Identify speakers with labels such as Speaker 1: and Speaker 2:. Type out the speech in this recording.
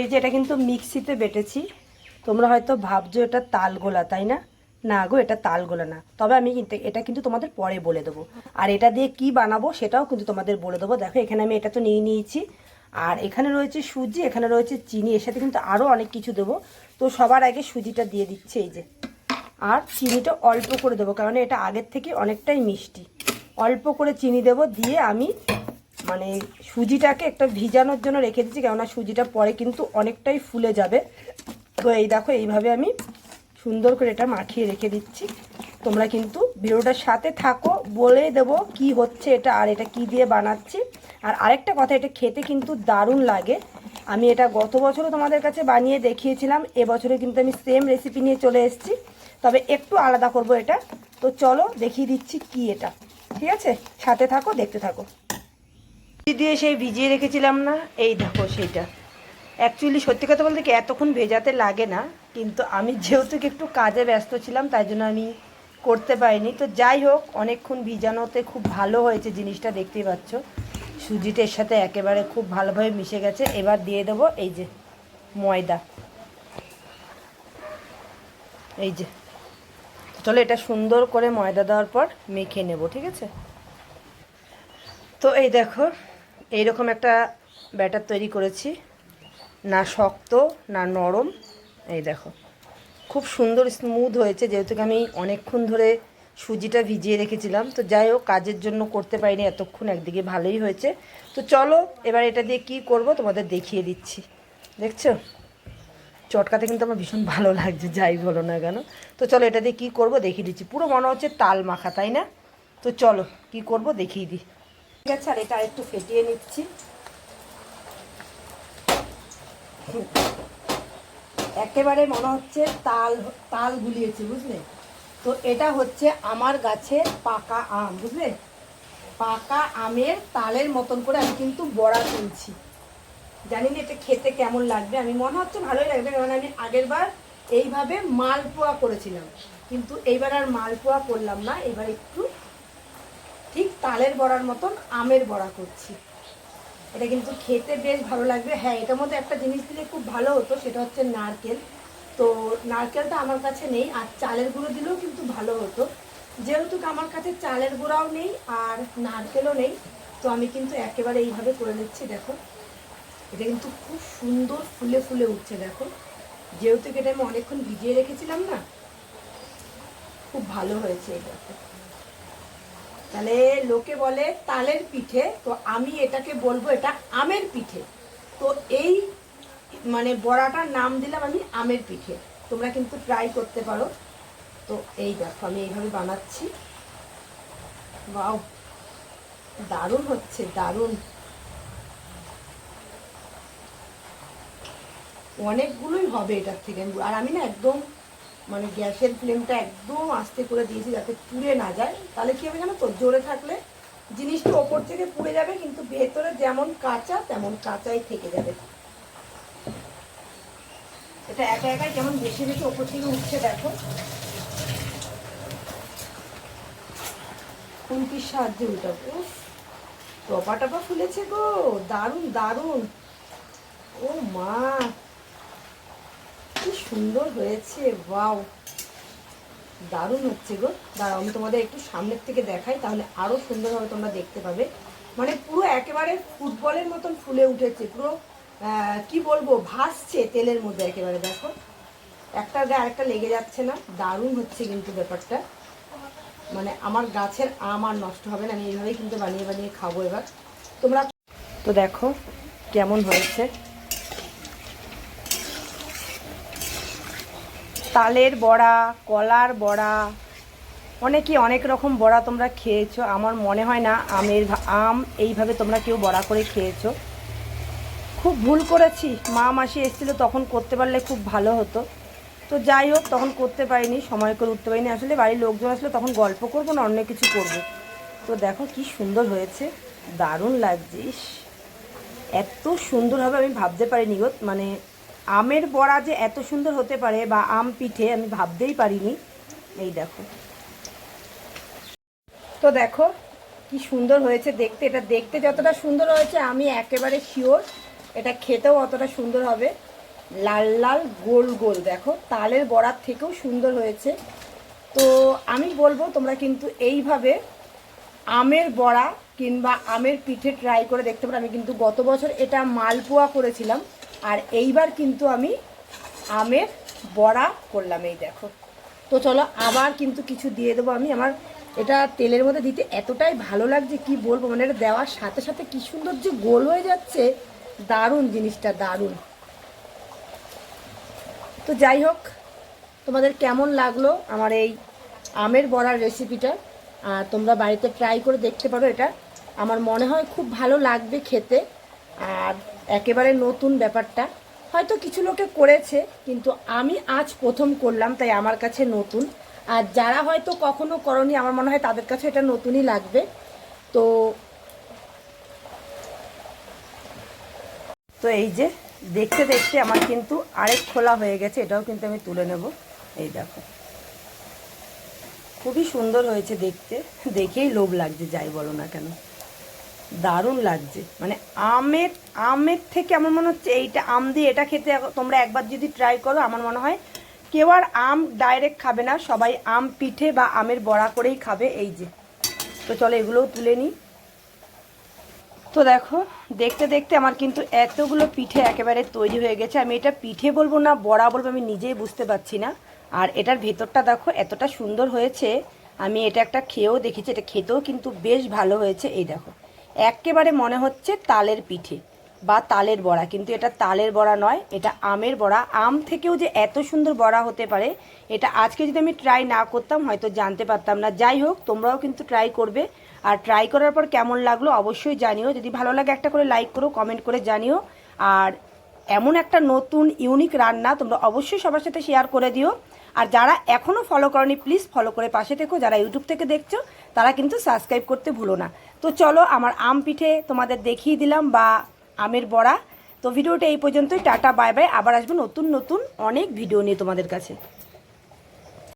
Speaker 1: এই যে এটা কিন্তু মিক্সিতে বেটেছি। তোমরা হয়তো ভাবছ এটা তালগোলা তাই না? না গো, এটা তালগোলা না। তবে আমি কিন্তু, এটা কিন্তু তোমাদের পরে বলে দেবো। আর এটা দিয়ে কি বানাবো সেটাও কিন্তু তোমাদের বলে দেবো। দেখো, এখানে আমি এটা তো নিয়ে নিয়েছি। আর এখানে রয়েছে সুজি, এখানে রয়েছে চিনি, এর সাথে কিন্তু আরও অনেক কিছু দেবো। তো সবার আগে সুজিটা দিয়ে দিচ্ছে, এই যে। আর চিনিটা অল্প করে দেবো, কারণ এটা আগের থেকে অনেকটাই মিষ্টি। অল্প করে চিনি দেবো, দিয়ে আমি মানে সুজিটাকে একটা ভিজানোর জন্য রেখে দিচ্ছি কেননা সুজিটা পরে কিন্তু অনেকটাই ফুলে যাবে। তো এই দেখো, এইভাবে আমি সুন্দর করে এটা মাখিয়ে রেখে দিচ্ছি। তোমরা কিন্তু ভিডিওটার সাথে থাকো, বলে দেবো কি হচ্ছে এটা আর এটা কি দিয়ে বানাচ্ছি। আর আরেকটা কথা, এটা খেতে কিন্তু দারুণ লাগে। আমি এটা গত বছরও তোমাদের কাছে বানিয়ে দেখিয়েছিলাম এবছরে কিন্তু আমি সেম রেসিপি নিয়ে চলে এসেছি। তবে একটু আলাদা করব এটা। তো চলো দেখিয়ে দিচ্ছি কি এটা। ঠিক আছে? সাথে থাকো, দেখতে থাকো। দিয়ে সেই ভিজিয়ে রেখেছিলাম না, এই দেখো সেইটা। অ্যাকচুয়ালি সত্যি কথা বলতে কি এতক্ষণ ভেজাতে লাগে না, কিন্তু আমি যেহেতু একটু কাজে ব্যস্ত ছিলাম, তাই জন্য আমি করতে পারিনি। তো যাই হোক, অনেকক্ষণ ভিজানোতে খুব ভালো হয়েছে জিনিসটা, দেখতেই পাচ্ছ। সুজিটা এর সাথে একেবারে খুব ভালোভাবে মিশে গেছে। এবার দিয়ে দেবো এই যে ময়দা। এই যে। চলো এটা সুন্দর করে ময়দা দেওয়ার পর মেখে নেব, ঠিক আছে? তো এই দেখো এইরকম একটা ব্যাটার তৈরি করেছি। না শক্ত, না নরম। এই দেখো। খুব সুন্দর স্মুথ হয়েছে, যেহেতু আমি অনেকক্ষণ ধরে সুজিটা ভিজিয়ে রেখেছিলাম। তো যাই হোক, কাজের জন্য করতে পারিনি এতক্ষণ, একদিকে ভালোই হয়েছে। তো চলো, এবার এটা দিয়ে কি করব তোমাদের দেখিয়ে দিচ্ছি। দেখছ? চটকাতে কিন্তু আমার ভীষণ ভালো লাগছে, যাই বলো না কেন। তো চলো, এটা দিয়ে কী করব দেখিয়ে দিচ্ছি। পুরো মনে হচ্ছে তাল মাখা, তাই না? তো চলো, কি করব দেখিয়ে দিই। ঠিক আছে আর এটা একটু ফেটিয়ে নিচ্ছি। একেবারে মনে হচ্ছে তাল তাল গুলিয়েছে, বুঝলে? তো এটা হচ্ছে আমার গাছের পাকা আম, বুঝলে? পাকা আমের তালের মতন করে আমি কিন্তু বড়া তুলছি। জানি না এটা খেতে কেমন লাগবে। আমি মনে হচ্ছে ভালোই লাগবে, কারণ আমি আগের বার এইভাবে মালপোয়া করেছিলাম। কিন্তু এইবার আর মালপোয়া করলাম না, এবার একটু তালের বড়ার মতন আমের বড়া করছি। এটা কিন্তু খেতে বেশ ভালো লাগবে। হ্যাঁ এটার মধ্যে একটা জিনিস দিলে খুব ভালো হতো, সেটা হচ্ছে নারকেল। তো নারকেলটা আমার কাছে নেই, আর চালের গুঁড়ো দিলেও কিন্তু ভালো হতো। যেহেতু আমার কাছে চালের গুঁড়াও নেই, আর নারকেলও নেই, তো আমি কিন্তু একেবারে এইভাবে করে নিচ্ছি, দেখো। এটা কিন্তু খুব সুন্দর ফুলে ফুলে উঠছে, দেখো। যেহেতু এটা আমি অনেকক্ষণ ভিজিয়ে রেখেছিলাম না, খুব ভালো হয়েছে এই তাহলে লোকে বলে তালের পিঠে, তো আমি এটাকে বলব এটা আমের পিঠে। তো এই মানে বড়াটার নাম দিলাম আমি আমের পিঠে। তোমরা কিন্তু ট্রাই করতে পারো। তো এই দেখো, আমি এইভাবে বানাচ্ছি। বাও দারুণ হচ্ছে, দারুণ। অনেকগুলোই হবে এটার থেকে। আর আমি না একদম মানে গ্যাসের ফ্লেমটা একদম আস্তে করে দিয়েছি যাতে পুড়ে না যায়। তাহলে কী হবে জানো তো? জোরে থাকলে জিনিসটা ওপর থেকে পুড়ে যাবে, কিন্তু ভেতরে যেমন কাঁচা, তেমন কাঁচাই থেকে যাবে। এটা একা একাই যেমন বেশি বেশি ওপর থেকে উঠছে, দেখো। খুন্তির সাহায্যে উঠাবো টপা টপা ফুলেছে গো, দারুণ দারুণ। ও মা সুন্দর হয়েছে, ওয়াও। দারুণ হচ্ছে গো। দাঁড়াও, আমি তোমাদের একটু সামনের থেকে দেখাই, তাহলে আরও সুন্দরভাবে তোমরা দেখতে পাবে। মানে পুরো একেবারে ফুটবলের মতন ফুলে উঠেছে, পুরো কি বলব, ভাসছে তেলের মধ্যে একেবারে, দেখো। একটা গায়ে আরেকটা লেগে যাচ্ছে না, দারুণ হচ্ছে কিন্তু ব্যাপারটা। মানে আমার গাছের আম আর নষ্ট হবে না, আমি এইভাবেই কিন্তু বানিয়ে বানিয়ে খাব এবার। তোমরা তো দেখো, কেমন হয়েছে। তালের বড়া, কলার বড়া, অনেকে অনেক রকম বড়া তোমরা খেয়েছো, আমার মনে হয় না আমের আম এইভাবে তোমরা কেউ বড়া করে খেয়েছো। খুব ভুল করেছি, মা মাসি এসেছিল তখন করতে পারলে খুব ভালো হতো। তো যাই হোক, তখন করতে পারিনি, সময় করে উঠতে পারিনি। আসলে বাড়ির লোকজন আসলে তখন গল্প করব না, অন্য কিছু করব। তো দেখো কি সুন্দর হয়েছে, দারুণ লাগছিস এত সুন্দর হবে আমি ভাবতে পারিনি গো মানে আমের বড়া যে এত সুন্দর হতে পারে বা আম পিঠে, আমি ভাবতেই পারিনি। এই দেখো। তো দেখো, কি সুন্দর হয়েছে দেখতে। এটা দেখতে যতটা সুন্দর হয়েছে, আমি একেবারে শিওর এটা খেতেও অতটা সুন্দর হবে। লাল লাল, গোল গোল। দেখো, তালের বড়ার থেকেও সুন্দর হয়েছে। তো আমি বলব, তোমরা কিন্তু এইভাবে আমের বড়া কিংবা আমের পিঠে ট্রাই করে দেখতে পারো। আমি কিন্তু গত বছর এটা মালপোয়া করেছিলাম। আর এইবার কিন্তু আমি আমের বড়া করলাম, এই দেখো। তো চলো আবার কিন্তু কিছু দিয়ে দেবো আমি আমার, এটা তেলের মধ্যে দিতে এতটাই ভালো লাগছে, কি বলব মানে এটা দেওয়ার সাথে সাথে কি সুন্দর যে গোল হয়ে যাচ্ছে, দারুণ জিনিসটা, দারুণ। তো যাই হোক, তোমাদের কেমন লাগল আমার এই আমের বড়ার রেসিপিটা? আর তোমরা বাড়িতে ট্রাই করে দেখতে পারো এটা। আমার মনে হয় খুব ভালো লাগবে খেতে। আর একেবারে নতুন ব্যাপারটা। হয়তো কিছু লোকে করেছে, কিন্তু আমি আজ প্রথম করলাম, তাই আমার কাছে নতুন। আর যারা হয়তো কখনো করনি, আমার মনে হয় তাদের কাছে এটা নতুনই লাগবে। তো তো এই যে, দেখতে দেখতে আমার কিন্তু আরেক খোলা হয়ে গেছে, এটাও কিন্তু আমি তুলে নেব। এই দেখো। খুবই সুন্দর হয়েছে দেখতে। দেখেই লোভ লাগছে, যাই বলো না কেন। দারুণ লাগছে। মানে আমের আমের থেকে আমার মনে হচ্ছে এইটা আম দিয়ে এটা খেতে তোমরা একবার যদি ট্রাই করো, আমার মনে হয় কেউ আর আম ডাইরেক্ট খাবে না, সবাই আম পিঠে বা আমের বড়া করেই খাবে এই যে। তো চলো এগুলোও তুলে নিই। তো দেখো, দেখতে দেখতে আমার কিন্তু এতগুলো পিঠে একেবারে তৈরি হয়ে গেছে। আমি এটা পিঠে বলব না, বড়া বলব, আমি নিজেই বুঝতে পারছি না। আর এটার ভেতরটা দেখো, এতটা সুন্দর হয়েছে। আমি এটা একটা খেয়েও দেখেছি, এটা খেতেও কিন্তু বেশ ভালো হয়েছে, এই দেখো। একেবারে মনে হচ্ছে তালের পিঠে বা তালের বড়া, কিন্তু এটা তালের বড়া নয়, এটা আমের বড়া। আম থেকেও যে এত সুন্দর বড়া হতে পারে, এটা আজকে যদি আমি ট্রাই না করতাম, হয়তো জানতে পারতাম না। যাই হোক, তোমরাও কিন্তু ট্রাই করবে। আর ট্রাই করার পর কেমন লাগল অবশ্যই জানিও। যদি ভালো লাগে একটা করে লাইক করো কমেন্ট করে জানিও। আর এমন একটা নতুন ইউনিক রান্না তোমরা অবশ্যই সবার সাথে শেয়ার করে দিও। আর যারা এখনও ফলো করনি প্লিজ ফলো করে পাশে থেকো। যারা ইউটিউব থেকে দেখছ, তারা কিন্তু সাবস্ক্রাইব করতে ভুলো না। তো চলো, আমার আম পিঠে তোমাদের দেখিয়ে দিলাম বা আমের বড়া। তো ভিডিওটা এই পর্যন্তই। টাটা বাই বাই আবার আসব নতুন নতুন অনেক ভিডিও নিয়ে তোমাদের কাছে।